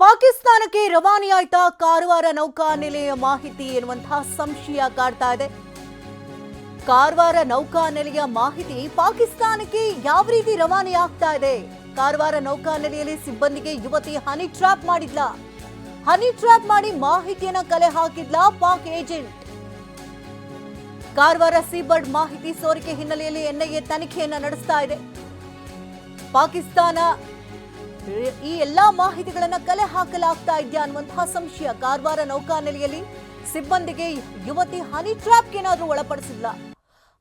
ಪಾಕಿಸ್ತಾನಕ್ಕೆ ರವಾನೆಯಾಯ್ತ ಕಾರವಾರ ನೌಕಾ ನೆಲೆಯ ಮಾಹಿತಿ ಎನ್ನುವಂತಹ ಸಂಶಯ ಕಾಡ್ತಾ ಇದೆ. ಕಾರವಾರ ನೌಕಾ ನೆಲೆಯ ಮಾಹಿತಿ ಪಾಕಿಸ್ತಾನಕ್ಕೆ ಯಾವ ರೀತಿ ರವಾನೆ ಆಗ್ತಾ ಇದೆ? ಕಾರವಾರ ನೌಕಾ ನೆಲೆಯಲ್ಲಿ ಸಿಬ್ಬಂದಿಗೆ ಯುವತಿ ಹನಿ ಟ್ರ್ಯಾಪ್ ಮಾಡಿದ್ಲ. ಹನಿ ಟ್ರ್ಯಾಪ್ ಮಾಡಿ ಮಾಹಿತಿಯನ್ನ ಕಲೆ ಹಾಕಿದ್ಲ ಪಾಕ್ ಏಜೆಂಟ್. ಕಾರವಾರ ಸೀಬರ್ಡ್ ಮಾಹಿತಿ ಸೋರಿಕೆ ಹಿನ್ನೆಲೆಯಲ್ಲಿ ಎನ್ಐಎ ತನಿಖೆಯನ್ನ ನಡೆಸ್ತಾ ಇದೆ. ಪಾಕಿಸ್ತಾನ ಈ ಎಲ್ಲಾ ಮಾಹಿತಿಗಳನ್ನ ಕಲೆ ಹಾಕಲಾಗ್ತಾ ಇದೆಯಾ ಅನ್ನುವಂತಹ ಸಂಶಯ ಕಾರವಾರ ನೌಕಾನೆಲೆಯಲ್ಲಿ? ಸಿಬ್ಬಂದಿಗೆ ಯುವತಿ ಹನಿ ಟ್ರ್ಯಾಪ್ ಏನಾದ್ರೂ ಒಳಪಡಿಸಿಲ್ಲ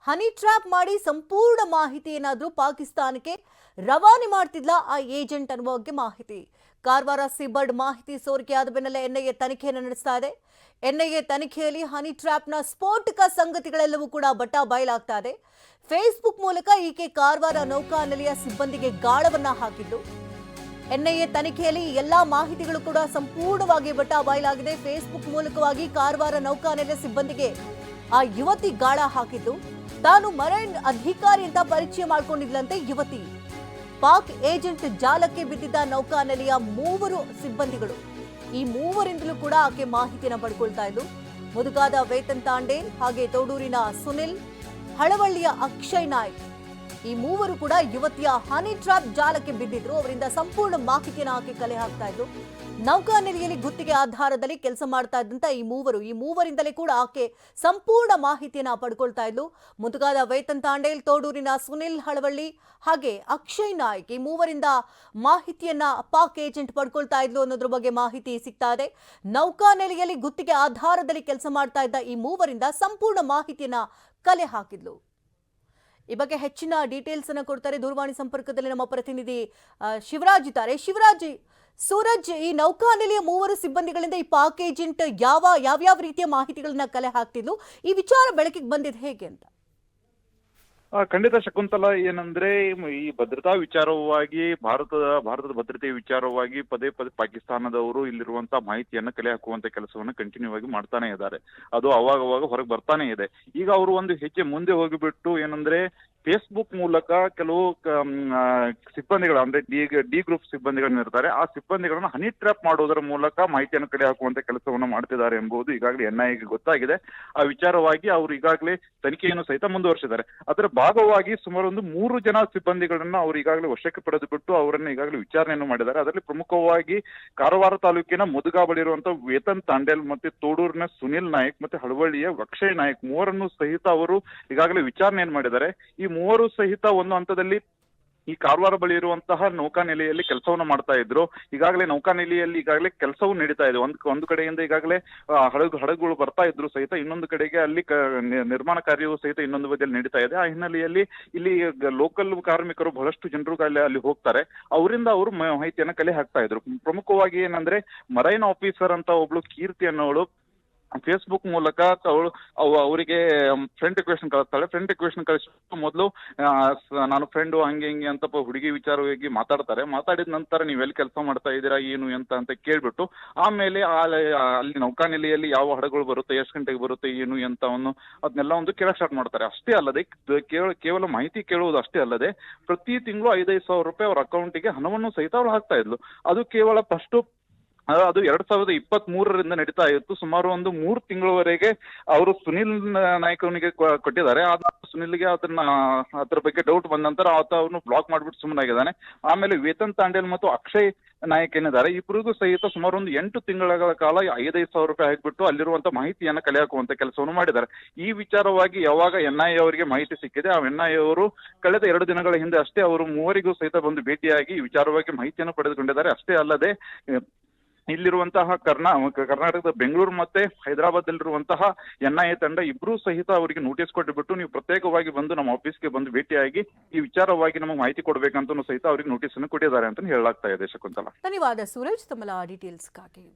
ಹನಿ ಟ್ರ್ಯಾಪ್ ಮಾಡಿ ಸಂಪೂರ್ಣ ಮಾಹಿತಿ ಏನಾದ್ರೂ ಪಾಕಿಸ್ತಾನಕ್ಕೆ ರವಾನೆ ಮಾಡ್ತಿದ್ಲ ಆ ಏಜೆಂಟ್ ಅನ್ನುವ ಬಗ್ಗೆ ಮಾಹಿತಿ. ಕಾರವಾರ ಸಿಬರ್ಡ್ ಮಾಹಿತಿ ಸೋರಿಕೆಯಾದ ಬೆನ್ನಲ್ಲೇ ಎನ್ಐಎ ತನಿಖೆಯನ್ನು ನಡೆಸ್ತಾ ಇದೆ. ಎನ್ಐಎ ತನಿಖೆಯಲ್ಲಿ ಹನಿ ಟ್ರ್ಯಾಪ್ನ ಸ್ಫೋಟಕ ಸಂಗತಿಗಳೆಲ್ಲವೂ ಕೂಡ ಬಟ್ಟ ಬಯಲಾಗ್ತಾ ಇದೆ. ಫೇಸ್ಬುಕ್ ಮೂಲಕ ಈಕೆ ಕಾರವಾರ ನೌಕಾ ನೆಲೆಯ ಸಿಬ್ಬಂದಿಗೆ ಗಾಳವನ್ನ ಹಾಕಿದ್ದು. ಎನ್ಐಎ ತನಿಖೆಯಲ್ಲಿ ಎಲ್ಲಾ ಮಾಹಿತಿಗಳು ಕೂಡ ಸಂಪೂರ್ಣವಾಗಿ ಬಟ್ಟ ಬಯಲಾಗಿದೆ ಫೇಸ್ಬುಕ್ ಮೂಲಕವಾಗಿ ಕಾರವಾರ ನೌಕಾನೆಲೆ ಸಿಬ್ಬಂದಿಗೆ ಆ ಯುವತಿ ಗಾಳ ಹಾಕಿದ್ದು. ತಾನು ಮರೈನ್ ಅಧಿಕಾರಿ ಅಂತ ಪರಿಚಯ ಮಾಡಿಕೊಂಡಿದ್ಲಂತೆ ಯುವತಿ. ಪಾಕ್ ಏಜೆಂಟ್ ಜಾಲಕ್ಕೆ ಬಿದ್ದಿದ್ದ ನೌಕಾನೆಲೆಯ ಮೂವರು ಸಿಬ್ಬಂದಿಗಳು. ಈ ಮೂವರಿಂದಲೂ ಕೂಡ ಆಕೆ ಮಾಹಿತಿಯನ್ನು ಪಡ್ಕೊಳ್ತಾ ಇದ್ದು ಮುದುಗಾದ ವೇತನ್ ತಾಂಡೆ ಹಾಗೆ ತೋಡೂರಿನ ಸುನಿಲ್, ಹಳವಳ್ಳಿಯ ಅಕ್ಷಯ್ ನಾಯ್ಕ್. ಈ ಮೂವರು ಕೂಡ ಯುವತಿಯ ಹನಿ ಟ್ರಾಪ್ ಜಾಲಕ್ಕೆ ಬಿದ್ದಿದ್ರು. ಅವರಿಂದ ಸಂಪೂರ್ಣ ಮಾಹಿತಿಯನ್ನು ಹಾಕಿ ಕಲೆ ಹಾಕ್ತಾ ಇದ್ರು. ನೌಕಾನೆಲೆಯಲ್ಲಿ ಗುತ್ತಿಗೆ ಆಧಾರದಲ್ಲಿ ಕೆಲಸ ಮಾಡ್ತಾ ಇದ್ದಂತ ಈ ಮೂವರು. ಈ ಮೂವರಿಂದಲೇ ಕೂಡ ಆಕೆ ಸಂಪೂರ್ಣ ಮಾಹಿತಿಯನ್ನ ಪಡ್ಕೊಳ್ತಾ ಇದ್ಲು. ಮುದುಗಾದ ವೇತನ್ ತಾಂಡೇಲ್, ತೋಡೂರಿನ ಸುನಿಲ್ ಹಳವಳ್ಳಿ ಹಾಗೆ ಅಕ್ಷಯ್ ನಾಯ್ಕ್ ಈ ಮೂವರಿಂದ ಮಾಹಿತಿಯನ್ನ ಪಾಕ್ ಏಜೆಂಟ್ ಪಡ್ಕೊಳ್ತಾ ಇದ್ಲು ಅನ್ನೋದ್ರ ಬಗ್ಗೆ ಮಾಹಿತಿ ಸಿಗ್ತಾ ಇದೆ. ನೌಕಾ ನೆಲೆಯಲ್ಲಿ ಗುತ್ತಿಗೆ ಆಧಾರದಲ್ಲಿ ಕೆಲಸ ಮಾಡ್ತಾ ಇದ್ದ ಈ ಮೂವರಿಂದ ಸಂಪೂರ್ಣ ಮಾಹಿತಿಯನ್ನ ಕಲೆ ಹಾಕಿದ್ಲು. ಈ ಬಗ್ಗೆ ಹೆಚ್ಚಿನ ಡೀಟೇಲ್ಸ್ ಅನ್ನು ಕೊಡ್ತಾರೆ ದೂರವಾಣಿ ಸಂಪರ್ಕದಲ್ಲಿ ನಮ್ಮ ಪ್ರತಿನಿಧಿ ಶಿವರಾಜ್ ಇದ್ದಾರೆ. ಶಿವರಾಜ್, ಸೂರಜ್, ಈ ನೌಕಾನೆಲೆಯ ಮೂವರು ಸಿಬ್ಬಂದಿಗಳಿಂದ ಈ ಪಾಕ್ ಏಜೆಂಟ್ ಯಾವ, ಯಾವ್ಯಾವ ರೀತಿಯ ಮಾಹಿತಿಗಳನ್ನ ಕಲೆ ಹಾಕ್ತಿದ್ಲು? ಈ ವಿಚಾರ ಬೆಳಕಿಗೆ ಬಂದಿದೆ ಹೇಗೆ ಅಂತ? ಆ, ಖಂಡಿತ ಶಕುಂತಲ ಏನಂದ್ರೆ ಈ ಭದ್ರತಾ ವಿಚಾರವಾಗಿ ಭಾರತದ ಭಾರತದ ಭದ್ರತೆ ವಿಚಾರವಾಗಿ ಪದೇ ಪದೇ ಪಾಕಿಸ್ತಾನದವರು ಇಲ್ಲಿರುವಂತ ಮಾಹಿತಿಯನ್ನ ಕಲೆ ಹಾಕುವಂತ ಕೆಲಸವನ್ನ ಕಂಟಿನ್ಯೂ ಆಗಿ ಮಾಡ್ತಾನೆ ಇದ್ದಾರೆ. ಅದು ಅವಾಗ ಅವಾಗ ಹೊರಗೆ ಬರ್ತಾನೆ ಇದೆ. ಈಗ ಅವರು ಒಂದು ಹೆಜ್ಜೆ ಮುಂದೆ ಹೋಗಿಬಿಟ್ಟು ಏನಂದ್ರೆ ಫೇಸ್ಬುಕ್ ಮೂಲಕ ಕೆಲವು ಸಿಬ್ಬಂದಿಗಳು, ಅಂದ್ರೆ ಡಿ ಡಿ ಗ್ರೂಪ್ ಸಿಬ್ಬಂದಿಗಳನ್ನು ಇರ್ತಾರೆ. ಆ ಸಿಬ್ಬಂದಿಗಳನ್ನು ಹನಿ ಟ್ರ್ಯಾಪ್ ಮಾಡೋದರ ಮೂಲಕ ಮಾಹಿತಿಯನ್ನು ಕಡೆ ಹಾಕುವಂತ ಕೆಲಸವನ್ನು ಮಾಡ್ತಿದ್ದಾರೆ ಎಂಬುದು ಈಗಾಗಲೇ ಎನ್ಐಎಗೆ ಗೊತ್ತಾಗಿದೆ. ಆ ವಿಚಾರವಾಗಿ ಅವರು ಈಗಾಗಲೇ ತನಿಖೆಯನ್ನು ಸಹಿತ ಮುಂದುವರಿಸಿದ್ದಾರೆ. ಅದರ ಭಾಗವಾಗಿ ಸುಮಾರು ಒಂದು ಮೂರು ಜನ ಸಿಬ್ಬಂದಿಗಳನ್ನು ಅವರು ಈಗಾಗಲೇ ವಶಕ್ಕೆ ಪಡೆದು ಬಿಟ್ಟು ಅವರನ್ನ ಈಗಾಗಲೇ ವಿಚಾರಣೆಯನ್ನು ಮಾಡಿದ್ದಾರೆ. ಅದರಲ್ಲಿ ಪ್ರಮುಖವಾಗಿ ಕಾರವಾರ ತಾಲೂಕಿನ ಮುದುಗಾ ಬಳಿ ಇರುವಂತಹ ವೇತನ್ ತಾಂಡೇಲ್ ಮತ್ತೆ ತೋಡೂರಿನ ಸುನಿಲ್ ನಾಯಕ್ ಮತ್ತೆ ಹಳವಳ್ಳಿಯ ಅಕ್ಷಯ್ ನಾಯಕ್ ಮೂವರನ್ನು ಸಹಿತ ಅವರು ಈಗಾಗಲೇ ವಿಚಾರಣೆಯನ್ನು ಮಾಡಿದ್ದಾರೆ. ಈ ಮೂವರು ಸಹಿತ ಒಂದು ಹಂತದಲ್ಲಿ ಈ ಕಾರವಾರ ಬಳಿ ಇರುವಂತಹ ನೌಕಾನೆಲೆಯಲ್ಲಿ ಕೆಲಸವನ್ನು ಮಾಡ್ತಾ ಇದ್ರು. ಈಗಾಗಲೇ ನೌಕಾನೆಲೆಯಲ್ಲಿ ಈಗಾಗಲೇ ಕೆಲಸವೂ ನಡೀತಾ ಇದೆ. ಒಂದು ಒಂದು ಕಡೆಯಿಂದ ಈಗಾಗಲೇ ಹಡಗು, ಹಡಗುಗಳು ಬರ್ತಾ ಇದ್ರು ಸಹಿತ, ಇನ್ನೊಂದು ಕಡೆಗೆ ಅಲ್ಲಿ ನಿರ್ಮಾಣ ಕಾರ್ಯವೂ ಸಹಿತ ಇನ್ನೊಂದು ಬದಿಯಲ್ಲಿ ನಡೀತಾ ಇದೆ. ಆ ಹಿನ್ನೆಲೆಯಲ್ಲಿ ಇಲ್ಲಿ ಲೋಕಲ್ ಕಾರ್ಮಿಕರು ಬಹಳಷ್ಟು ಜನರು ಅಲ್ಲಿ ಅಲ್ಲಿ ಹೋಗ್ತಾರೆ. ಅವರಿಂದ ಅವರು ಮಾಹಿತಿಯನ್ನ ಕಲೆ ಹಾಕ್ತಾ ಇದ್ರು. ಪ್ರಮುಖವಾಗಿ ಏನಂದ್ರೆ ಮರೈನ್ ಆಫೀಸರ್ ಅಂತ ಒಬ್ಳು ಕೀರ್ತಿ ಅನ್ನೋಳು ಫೇಸ್ಬುಕ್ ಮೂಲಕ ಅವಳು ಅವ- ಅವರಿಗೆ ಫ್ರೆಂಡ್ ರಿಕ್ವೆಸ್ಟ್ ಕಳಿಸ್ತಾಳೆ. ಫ್ರೆಂಡ್ ರಿಕ್ವೆಸ್ಟ್ ಕಳಿಸ್ ಮೊದಲು ನಾನು ಫ್ರೆಂಡು ಹಂಗೆ ಹಿಂಗೆ ಅಂತ ಹುಡುಗಿ ವಿಚಾರವಾಗಿ ಮಾತಾಡ್ತಾರೆ. ಮಾತಾಡಿದ ನಂತರ ನೀವು ಎಲ್ಲಿ ಕೆಲಸ ಮಾಡ್ತಾ ಇದ್ದೀರಾ, ಏನು ಎಂತ ಅಂತ ಕೇಳ್ಬಿಟ್ಟು, ಆಮೇಲೆ ಅಲ್ಲಿ ನೌಕಾನೆಲೆಯಲ್ಲಿ ಯಾವ ಹಡಗಳು ಬರುತ್ತೆ, ಎಷ್ಟು ಗಂಟೆಗೆ ಬರುತ್ತೆ, ಏನು ಎಂತವನ್ನು ಅದನ್ನೆಲ್ಲ ಒಂದು ಕೇಳಕ್ ಸ್ಟಾರ್ಟ್ ಮಾಡ್ತಾರೆ. ಅಷ್ಟೇ ಅಲ್ಲದೆ ಕೇವಲ ಕೇವಲ ಮಾಹಿತಿ ಕೇಳುವುದು ಅಷ್ಟೇ ಅಲ್ಲದೆ, ಪ್ರತಿ ತಿಂಗಳು ಐದೈದು ಸಾವಿರ ರೂಪಾಯಿ ಅವ್ರ ಅಕೌಂಟಿಗೆ ಹಣವನ್ನು ಸಹಿತ ಅವ್ರು ಹಾಕ್ತಾ ಇದ್ಲು. ಅದು ಕೇವಲ ಫಸ್ಟ್ ಅದು ಎರಡ್ ಸಾವಿರದ ಇಪ್ಪತ್ತ್ ಮೂರರಿಂದ ನಡೀತಾ ಇತ್ತು. ಸುಮಾರು ಒಂದು ಮೂರು ತಿಂಗಳವರೆಗೆ ಅವರು ಸುನಿಲ್ ನಾಯ್ಕ್ ಅವನಿಗೆ ಕೊ- ಕೊಟ್ಟಿದ್ದಾರೆ. ಆದ ಸುನಿಲ್ಗೆ ಅದನ್ನ, ಅದ್ರ ಬಗ್ಗೆ ಡೌಟ್ ಬಂದ ನಂತರ ಆತ ಅವನು ಬ್ಲಾಕ್ ಮಾಡ್ಬಿಟ್ಟು ಸುಮ್ಮನಾಗಿದ್ದಾನೆ. ಆಮೇಲೆ ವೇತನ್ ತಾಂಡೇಲ್ ಮತ್ತು ಅಕ್ಷಯ್ ನಾಯಕ್ ಏನಿದ್ದಾರೆ ಇಬ್ಬರಿಗೂ ಸಹಿತ ಸುಮಾರು ಒಂದು ಎಂಟು ತಿಂಗಳ ಕಾಲ ಐದೈದು ಸಾವಿರ ರೂಪಾಯಿ ಹಾಕಿಬಿಟ್ಟು ಅಲ್ಲಿರುವಂತ ಮಾಹಿತಿಯನ್ನ ಕಲೆ ಹಾಕುವಂತ ಕೆಲಸವನ್ನು ಮಾಡಿದ್ದಾರೆ. ಈ ವಿಚಾರವಾಗಿ ಯಾವಾಗ ಎನ್ ಐ ಅವರಿಗೆ ಮಾಹಿತಿ ಸಿಕ್ಕಿದೆ, ಆ ಎನ್ ಐ ಅವರು ಕಳೆದ ಎರಡು ದಿನಗಳ ಹಿಂದೆ ಅಷ್ಟೇ ಅವರು ಮೂವರಿಗೂ ಸಹಿತ ಬಂದು ಭೇಟಿಯಾಗಿ ಈ ವಿಚಾರವಾಗಿ ಮಾಹಿತಿಯನ್ನು ಪಡೆದುಕೊಂಡಿದ್ದಾರೆ. ಅಷ್ಟೇ ಅಲ್ಲದೆ ಇಲ್ಲಿರುವಂತಹ ಕರ್ನಾ, ಕರ್ನಾಟಕದ ಬೆಂಗಳೂರು ಮತ್ತೆ ಹೈದರಾಬಾದ್ ಅಲ್ಲಿರುವಂತಹ ಎನ್ ಐ ಎ ತಂಡ ಇಬ್ರು ಸಹಿತ ಅವರಿಗೆ ನೋಟಿಸ್ ಕೊಟ್ಟುಬಿಟ್ಟು ನೀವು ಪ್ರತ್ಯೇಕವಾಗಿ ಬಂದು ನಮ್ಮ ಆಫೀಸ್ಗೆ ಬಂದು ಭೇಟಿಯಾಗಿ ಈ ವಿಚಾರವಾಗಿ ನಮಗೆ ಮಾಹಿತಿ ಕೊಡ್ಬೇಕಂತ ಸಹಿತ ಅವರಿಗೆ ನೋಟಿಸ್ ಅನ್ನು ಕೊಟ್ಟಿದ್ದಾರೆ ಅಂತ ಹೇಳಲಾಗ್ತಾ ಇದೆ ಶಕುಂತಲಾ. ಧನ್ಯವಾದ ಸೂರಜ್ ತಮ್ಮ ಡೀಟೇಲ್ಸ್ಗಾಗಿ